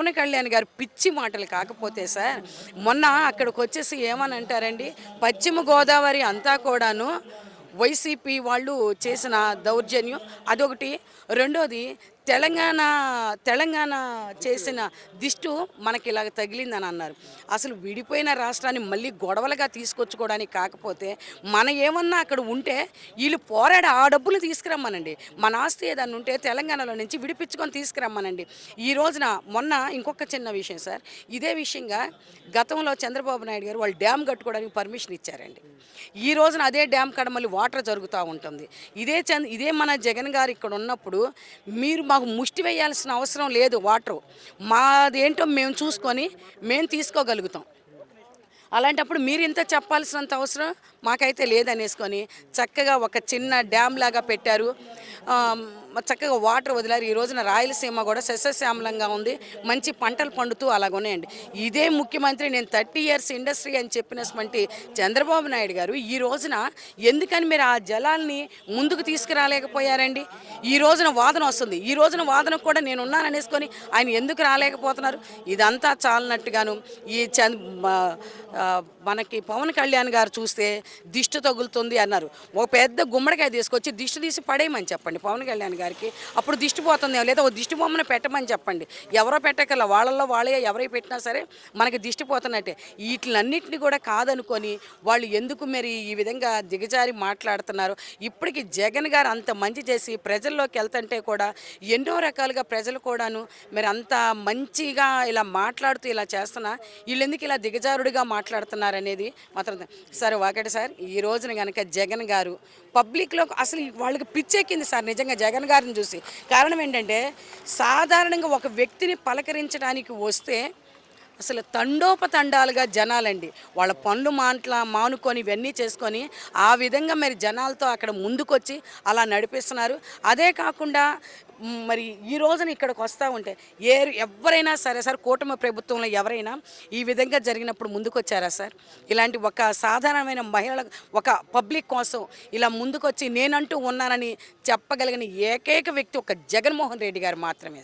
పవన్ కళ్యాణ్ గారు పిచ్చి మాటలు కాకపోతే సార్ మొన్న అక్కడికి వచ్చేసి ఏమని అంటారండి పశ్చిమ గోదావరి అంతా కూడాను వైసీపీ వాళ్ళు చేసిన దౌర్జన్యం. అదొకటి. రెండోది తెలంగాణ తెలంగాణ చేసిన దిష్టు మనకి ఇలాగ తగిలిందని అన్నారు. అసలు విడిపోయిన రాష్ట్రాన్ని మళ్ళీ గొడవలుగా తీసుకొచ్చుకోవడానికి కాకపోతే మన ఏమన్నా అక్కడ ఉంటే వీళ్ళు పోరాడి ఆ డబ్బులు తీసుకురమ్మనండి. మన ఆస్తి ఏదన్నా ఉంటే తెలంగాణలో నుంచి విడిపించుకొని తీసుకురమ్మనండి. ఈ రోజున మొన్న ఇంకొక చిన్న విషయం సార్. ఇదే విషయంగా గతంలో చంద్రబాబు నాయుడు గారు వాళ్ళు డ్యామ్ కట్టుకోవడానికి పర్మిషన్ ఇచ్చారండి. ఈ రోజున అదే డ్యామ్ కాడ మళ్ళీ వాటర్ జరుగుతూ ఉంటుంది. ఇదే చంద్ ఇదే మన జగన్ గారు ఇక్కడ ఉన్నప్పుడు మీరు మాకు ముష్టి వేయాల్సిన అవసరం లేదు వాటర్. మాదేంటో మేము చూసుకొని మేము తీసుకోగలుగుతాం. అలాంటప్పుడు మీరు ఇంత చెప్పాల్సినంత అవసరం మాకైతే లేదనేసుకొని చక్కగా ఒక చిన్న డ్యామ్ లాగా పెట్టారు. చక్కగా వాటర్ వదిలారు. ఈ రోజున రాయలసీమ కూడా సస్యశ్యామలంగా ఉంది. మంచి పంటలు పండుతూ అలాగ ఉన్నాయండి. ఇదే ముఖ్యమంత్రి నేను థర్టీ ఇయర్స్ ఇండస్ట్రీ అని చెప్పినటువంటి చంద్రబాబు నాయుడు గారు ఈ రోజున ఎందుకని మీరు ఆ జలాల్ని ముందుకు తీసుకురాలేకపోయారండి? ఈ రోజున వాదన వస్తుంది. ఈ రోజున వాదన కూడా నేను ఉన్నాననేసుకొని ఆయన ఎందుకు రాలేకపోతున్నారు? ఇదంతా చాలనట్టుగాను ఈ చంద్ మనకి పవన్ కళ్యాణ్ గారు చూస్తే దిష్టి తగులుతుంది అన్నారు. ఒక పెద్ద గుమ్మడికాయ తీసుకొచ్చి దిష్టి తీసి పడేయమని చెప్పండి పవన్ కళ్యాణ్ గారికి. అప్పుడు దిష్టి పోతుంది లేదా ఓ దిష్టి బొమ్మను పెట్టమని చెప్పండి. ఎవరో పెట్టకల వాళ్ళల్లో వాళ్ళే ఎవరై పెట్టినా సరే మనకి దిష్టి పోతున్నట్టే. వీటిలన్నింటినీ కూడా కాదనుకొని వాళ్ళు ఎందుకు మరి ఈ విధంగా దిగజారి మాట్లాడుతున్నారు? ఇప్పటికి జగన్ గారు అంత మంచి చేసి ప్రజల్లోకి వెళ్తుంటే కూడా ఎన్నో రకాలుగా ప్రజలు కూడాను మరి అంత మంచిగా ఇలా మాట్లాడుతూ ఇలా చేస్తున్నా వీళ్ళెందుకు ఇలా దిగజారుడిగా మాట్లాడుతున్నారు? అనేది మాత్రం సరే ఒకటి సార్ ఈ రోజున కనుక జగన్ గారు పబ్లిక్లో అసలు వాళ్ళకి పిచ్చెక్కింది సార్ నిజంగా జగన్ గారిని చూసి. కారణం ఏంటంటే సాధారణంగా ఒక వ్యక్తిని పలకరించడానికి వస్తే అసలు తండోపతండాలుగా జనాలండి. వాళ్ళ పనులు మాట్లా మానుకొని ఇవన్నీ చేసుకొని ఆ విధంగా మరి జనాలతో అక్కడ ముందుకొచ్చి అలా నడిపిస్తున్నారు. అదే కాకుండా మరి ఈ రోజున ఇక్కడికి వస్తూ ఉంటే ఏ ఎవరైనా సరే సార్ కూటమి ప్రభుత్వంలో ఎవరైనా ఈ విధంగా జరిగినప్పుడు ముందుకొచ్చారా సార్? ఇలాంటి ఒక సాధారణమైన మహిళల ఒక పబ్లిక్ కోసం ఇలా ముందుకొచ్చి నేనంటూ ఉన్నానని చెప్పగలిగిన ఏకైక వ్యక్తి ఒక జగన్మోహన్ రెడ్డి గారు మాత్రమే